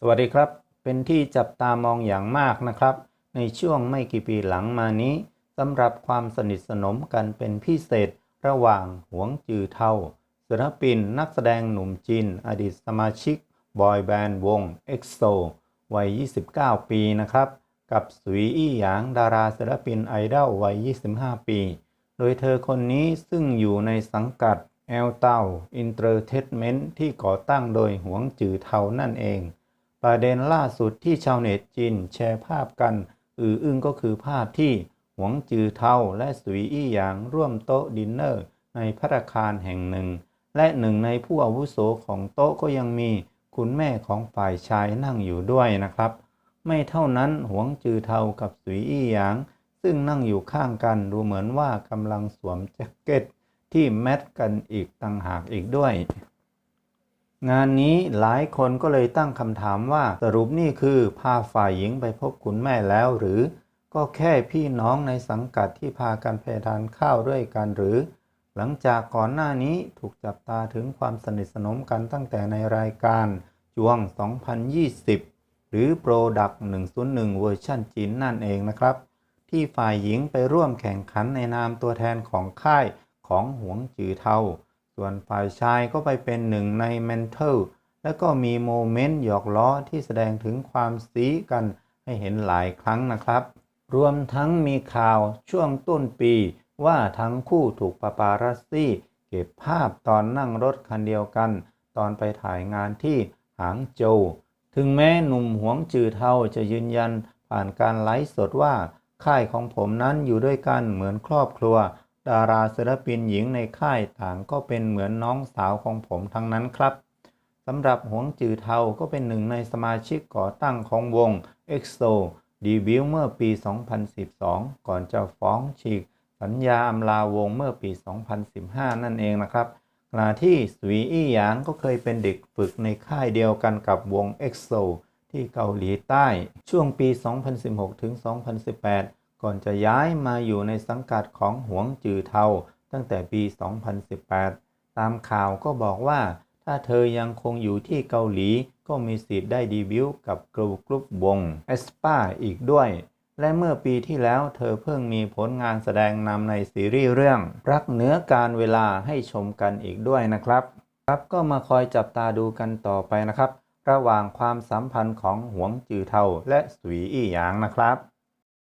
สวัสดีครับ เป็นที่จับตามองอย่างมากนะครับ ในช่วงไม่กี่ปีหลังมานี้สำหรับความสนิทสนมกันเป็นพิเศษระหว่างหวงจือเทาศิลปินนักแสดงหนุ่มจีนอดีตสมาชิก บอยแบนด์วง EXO วัย 29 ปีนะครับ กับสุยอี้หยางดาราศิลปินไอดอลวัย 25 ปี โดยเธอคนนี้ซึ่งอยู่ในสังกัดแอลเต้าอินเตอร์เทนเมนต์ที่ก่อตั้งโดยหวงจือเทานั่นเอง ประเด็นล่าสุดที่ชาวเน็ตจีนแชร์ภาพกัน อืออึ้งก็คือภาพที่หวงจือเทาและสุยอี้หยางร่วมโต๊ะดินเนอร์ ในพัตคารแห่งหนึ่ง และหนึ่งในผู้อาวุโสของโต๊ะก็ยังมีคุณแม่ของฝ่ายชายนั่งอยู่ด้วยนะครับ ไม่เท่านั้นหวงจือเทากับสุยอี้หยาง ซึ่งนั่งอยู่ข้างกันดูเหมือนว่ากำลังสวมแจ็คเก็ตที่แมทกันอีกต่างหากอีกด้วย งานนี้หลายคนก็เลยตั้งคำถามว่าสรุปนี่คือพาฝ่ายหญิงไปพบคุณแม่แล้วหรือ ก็แค่พี่น้องในสังกัดที่พากันไปทานข้าวด้วยกันหรือ หลังจากก่อนหน้านี้ถูกจับตาถึงความสนิทสนมกันตั้งแต่ในรายการจวง 2020 หรือ Product 101 เวอร์ชันจีนนั่นเองนะครับ ที่ฝ่ายหญิงไปร่วมแข่งขันในนามตัวแทนของค่ายของหวงจือเทา ส่วนฝ่ายชายก็ไปเป็นหนึ่งในเมนเทอร์และก็มีโมเมนต์หยอกล้อที่แสดงถึงความซีกันให้เห็นหลายครั้งนะครับ รวมทั้งมีข่าวช่วงต้นปีว่าทั้งคู่ถูกปาปารัสซี่ เก็บภาพตอนนั่งรถคันเดียวกัน ตอนไปถ่ายงานที่หางโจวถึงแม้หนุ่มหวงจือเทาจะยืนยันผ่านการไลฟ์สดว่าค่ายของผมนั้นอยู่ด้วยกันเหมือนครอบครัว ดาราศิลปินหญิงในค่ายต่างก็เป็นเหมือนน้องสาวของผมทั้งนั้นครับสำหรับหวงจือเทาก็เป็นหนึ่งในสมาชิกก่อตั้งของวง EXO ดีบิวเมื่อปี 2012 ก่อนจะฟ้องฉีก สัญญาอำลาวงเมื่อปี 2015 นั่นเองนะครับขณะที่สุยอี้หยางก็เคยเป็นเด็กฝึกในค่ายเดียวกันกับวง EXO ที่เกาหลีใต้ ช่วงปี 2016 ถึง 2018 ก่อนจะย้ายมาอยู่ในสังกัดของหวงจือเทาตั้งแต่ปี 2018 ตามข่าวก็บอกว่า ถ้าเธอยังคงอยู่ที่เกาหลี ก็มีสิทธิ์ได้ดีบิวต์กับกรุ๊ปกรุ๊ปวงเอสปาอีกด้วย และเมื่อปีที่แล้วเธอเพิ่งมีผลงานแสดงนำในซีรีส์เรื่อง รักเหนือการเวลาให้ชมกันอีกด้วยนะครับ ครับก็มาคอยจับตาดูกันต่อไปนะครับ ระหว่างความสัมพันธ์ของหวงจือเทาและสุยอี้หยางนะครับ